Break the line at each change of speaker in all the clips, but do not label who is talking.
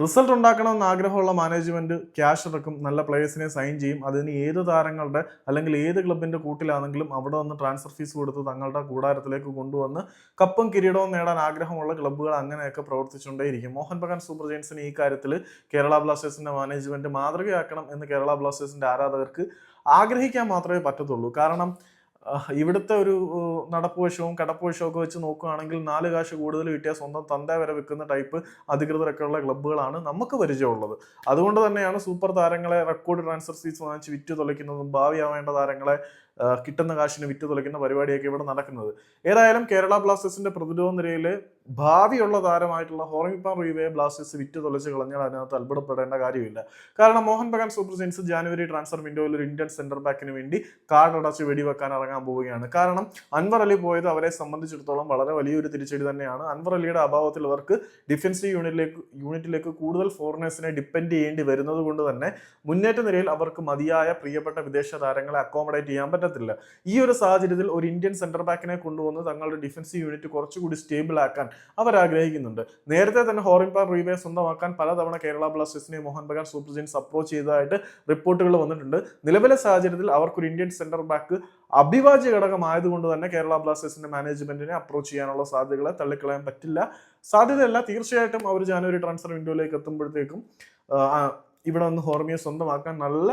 Result ഉണ്ടാക്കണമെന്ന് ആഗ്രഹമുള്ള management cash ഇറക്കും നല്ല പ്ലേയേഴ്സിനെ സൈൻ ചെയ്യും. അതിന് ഏത് താരങ്ങളുടെ അല്ലെങ്കിൽ ഏത് ക്ലബിന്റെ കൂട്ടിലാണെങ്കിലും അവിടെ വന്ന് ട്രാൻസ്ഫർ ഫീസ് കൊടുത്ത് തങ്ങളുടെ കൂടാരത്തിലേക്ക് കൊണ്ടുവന്ന് കപ്പും കിരീടവും നേടാൻ ആഗ്രഹമുള്ള ക്ലബ്ബുകൾ അങ്ങനെയൊക്കെ പ്രവർത്തിച്ചുകൊണ്ടേയിരിക്കും. മോഹൻ ബഗാൻ സൂപ്പർ ജയൻസിന് ഈ കാര്യത്തിൽ കേരള ബ്ലാസ്റ്റേഴ്സിന്റെ മാനേജ്മെന്റ് മാതൃകയാക്കണം എന്ന് കേരള ബ്ലാസ്റ്റേഴ്സിന്റെ ആരാധകർക്ക് ആഗ്രഹിക്കാൻ മാത്രമേ പറ്റത്തുള്ളൂ. കാരണം ഇവിടുത്തെ ഒരു നടപ്പുവശവും നടപ്പ് വശവും കടപ്പ് വശവും ഒക്കെ വെച്ച് നോക്കുകയാണെങ്കിൽ നാല് കാശ് കൂടുതൽ കിട്ടിയാൽ സ്വന്തം തന്ത വരെ വെക്കുന്ന ടൈപ്പ് അധികൃതരൊക്കെ ഉള്ള ക്ലബ്ബുകളാണ് നമുക്ക് പരിചയമുള്ളത്. അതുകൊണ്ട് തന്നെയാണ് സൂപ്പർ താരങ്ങളെ റെക്കോർഡ് ട്രാൻസ്ഫർ ഫീസ് വാങ്ങിച്ച് വിറ്റ് തുലയ്ക്കുന്നതും ഭാവിയാവേണ്ട താരങ്ങളെ കിട്ടുന്ന കാശിന് വിറ്റ് തുലയ്ക്കുന്ന പരിപാടിയൊക്കെ ഇവിടെ നടക്കുന്നത്. ഏതായാലും കേരള ബ്ലാസ്റ്റേഴ്സിന്റെ പ്രതിരോധ നിരയിൽ ഭാവിയുള്ള താരമായിട്ടുള്ള ഹോറിംഗ്പാൻ റീവയെ ബ്ലാസ്റ്റേഴ്സ് വിറ്റ് തൊലച്ച് കളഞ്ഞാൽ അതിനകത്ത് അത്ഭുതപ്പെടേണ്ട കാര്യമില്ല. കാരണം Mohun Bagan super giants January transfer വിൻഡോയിൽ ഒരു ഇന്ത്യൻ സെന്റർ ബാക്കിന് വേണ്ടി കാർഡ് അടച്ച് വെടിവെക്കാൻ ഇറങ്ങാൻ പോവുകയാണ്. കാരണം അൻവർ അലി പോയത് അവരെ സംബന്ധിച്ചിടത്തോളം വളരെ വലിയൊരു തിരിച്ചടി തന്നെയാണ്. അൻവർ അലിയുടെ അഭാവത്തിൽ അവർക്ക് ഡിഫൻസീവ് യൂണിറ്റിലേക്ക് യൂണിറ്റിലേക്ക് കൂടുതൽ ഫോറിനേഴ്സിനെ ഡിപ്പെൻഡ് ചെയ്യേണ്ടി വരുന്നത് കൊണ്ട് തന്നെ മുന്നേറ്റ നിരയിൽ അവർക്ക് മതിയായ പ്രിയപ്പെട്ട വിദേശ താരങ്ങളെ അക്കോമഡേറ്റ് ചെയ്യാൻ പറ്റത്തില്ല. ഈ ഒരു സാഹചര്യത്തിൽ ഒരു ഇന്ത്യൻ സെന്റർ ബാക്കിനെ കൊണ്ടുവന്ന് തങ്ങളുടെ ഡിഫൻസീവ് യൂണിറ്റ് കുറച്ചുകൂടി സ്റ്റേബിൾ ആക്കാൻ അവർ ആഗ്രഹിക്കുന്നുണ്ട് നേരത്തെ തന്നെ ഹോറിംപാൻ റീവേ സ്വന്തമാക്കാൻ പലതവണ കേരള ബ്ലാസ്റ്റേഴ്സിനെ Mohun Bagan super giants approach ചെയ്തതായിട്ട് റിപ്പോർട്ടുകൾ വന്നിട്ടുണ്ട്. നിലവിലെ സാഹചര്യത്തിൽ അവർക്കൊരു ഇന്ത്യൻ സെന്റർ ബാക്ക് അഭിവാജ്യ ഘടകമായതുകൊണ്ട് തന്നെ കേരള ബ്ലാസ്റ്റേഴ്സിന്റെ മാനേജ്മെന്റിനെ അപ്രോച്ച് ചെയ്യാനുള്ള സാധ്യതകളെ തള്ളിക്കളയാൻ പറ്റില്ല. സാധ്യതയല്ല തീർച്ചയായിട്ടും അവർ ജാനുവരി ട്രാൻസ്ഫർ വിൻഡോയിലേക്ക് എത്തുമ്പോഴത്തേക്കും ഇവിടെ നിന്ന് ഹോർമിയെ സ്വന്തമാക്കാൻ നല്ല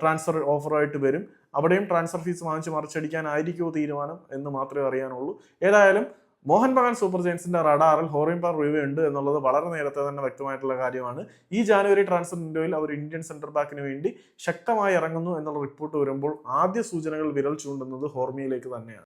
ട്രാൻസ്ഫർ ഓഫറായിട്ട് വരും. അവിടെയും ട്രാൻസ്ഫർ ഫീസ് വാങ്ങിച്ച് മറിച്ചടിക്കാനായിരിക്കുമോ തീരുമാനം എന്ന് മാത്രമേ അറിയാനുള്ളൂ. ഏതായാലും മോഹൻ ബഗാൻ സൂപ്പർ ജയൻസിന്റെ റഡാറിൽ ഹോറിംപാർ റിവ്യൂ ഉണ്ട് എന്നുള്ളത് വളരെ നേരത്തെ തന്നെ വ്യക്തമായിട്ടുള്ള കാര്യമാണ്. ഈ ജാനുവരി ട്രാൻസ്ഫർ വിൻഡോയിൽ അവർ ഇന്ത്യൻ സെന്റർ ബാക്കിന് വേണ്ടി ശക്തമായി ഇറങ്ങുന്നു എന്നുള്ള റിപ്പോർട്ട് വരുമ്പോൾ ആദ്യ സൂചനകൾ വിരൽ ചൂണ്ടുന്നത് ഹോർമിയിലേക്ക് തന്നെയാണ്.